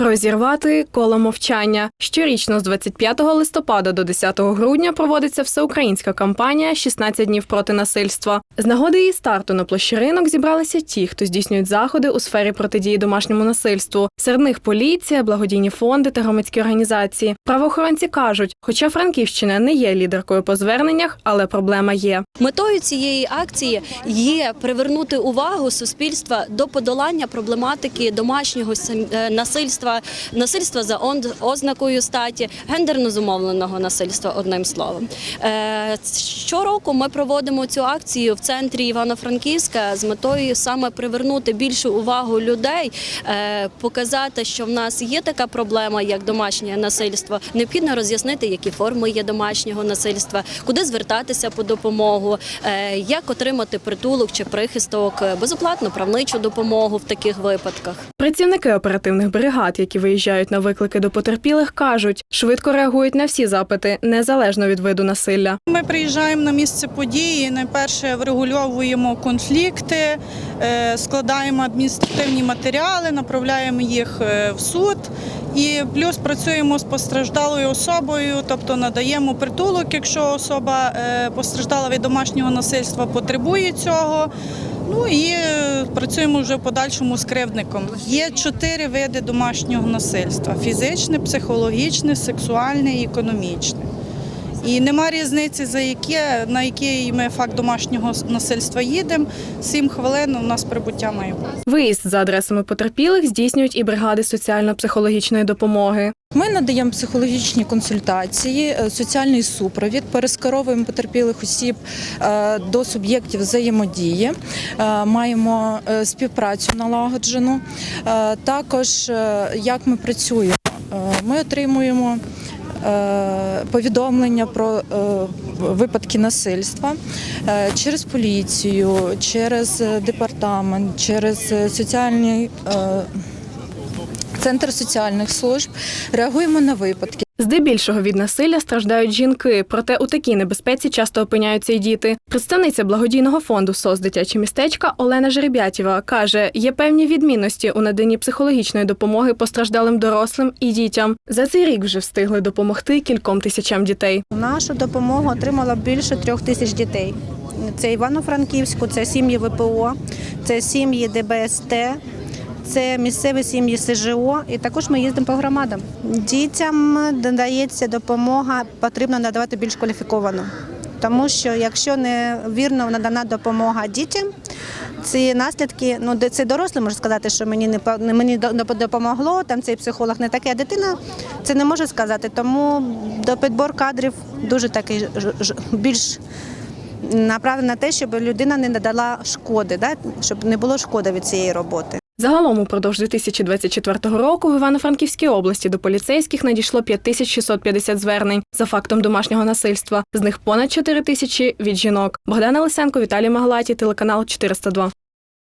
Розірвати коло мовчання. Щорічно з 25 листопада до 10 грудня проводиться всеукраїнська кампанія «16 днів проти насильства. З нагоди її старту на площі ринок зібралися ті, хто здійснюють заходи у сфері протидії домашньому насильству. Серед них поліція, благодійні фонди та громадські організації. Правоохоронці кажуть, хоча Франківщина не є лідеркою по зверненнях, але проблема є. Метою цієї акції є привернути увагу суспільства до подолання проблематики домашнього е, насильства, насильства за ознакою статі, гендерно зумовленого насильства. Одним словом, Е, щороку ми проводимо цю акцію в центрі Івано-Франківська з метою саме привернути більшу увагу людей, е, показати, що в нас є така проблема, як домашнє насильство. Необхідно роз'яснити, які форми є домашнього насильства, куди звертатися по допомогу, е, як отримати притулок чи прихисток, безоплатну правничу допомогу в таких випадках. Працівники оперативних бригад, які виїжджають на виклики до потерпілих, кажуть, швидко реагують на всі запити, незалежно від виду насилля. Ми приїжджаємо на місце події. Найперше врегульовуємо конфлікти, е, складаємо адміністративні матеріали, направляємо їх е, в суд. І плюс працюємо з постраждалою особою, тобто надаємо притулок, якщо особа е, постраждала від домашнього насильства, потребує цього. Ну і е, працюємо вже в подальшому з кривдником. Є чотири види домашнього насильства: фізичне, психологічне, сексуальне і економічне. І нема різниці, за яке, на який ми факт домашнього насильства їдемо. Сім хвилин у нас прибуття має бути. Виїзд за адресами потерпілих здійснюють і бригади соціально-психологічної допомоги. Ми надаємо психологічні консультації, е, соціальний супровід, перескеровуємо потерпілих осіб е, до суб'єктів взаємодії, е, маємо співпрацю налагоджену. Також як ми працюємо, ми отримуємо. Е, Повідомлення про е, випадки насильства е, через поліцію, через департамент, через соціальний центр соціальних служб. Реагуємо на випадки. Здебільшого від насилля страждають жінки, проте у такій небезпеці часто опиняються й діти. Представниця благодійного фонду СОС дитячі містечка Олена Жеребятєва каже, є певні відмінності у наданні психологічної допомоги постраждалим дорослим і дітям. За цей рік вже встигли допомогти кільком тисячам дітей. Нашу допомогу отримало більше трьох тисяч дітей. Це Івано-Франківську, це сім'ї ВПО, це сім'ї ДБСТ, це місцеві сім'ї СЖО. І також ми їздимо по громадам. Дітям надається допомога, потрібно надавати більш кваліфіковану. Тому що якщо не вірно надана допомога дітям, ці наслідки, ну це дорослий може сказати, що мені не мені допомогло, там цей психолог не такий, а дитина це не може сказати. Тому до підбор кадрів дуже такий більш направлений на те, щоб людина не надала шкоди, да? щоб не було шкоди від цієї роботи. Загалом упродовж 2024 року в Івано-Франківській області до поліцейських надійшло 5650 звернень за фактом домашнього насильства. З них понад 4 тисячі від жінок. Богдана Лисенко, Віталій Маглаті, телеканал 402.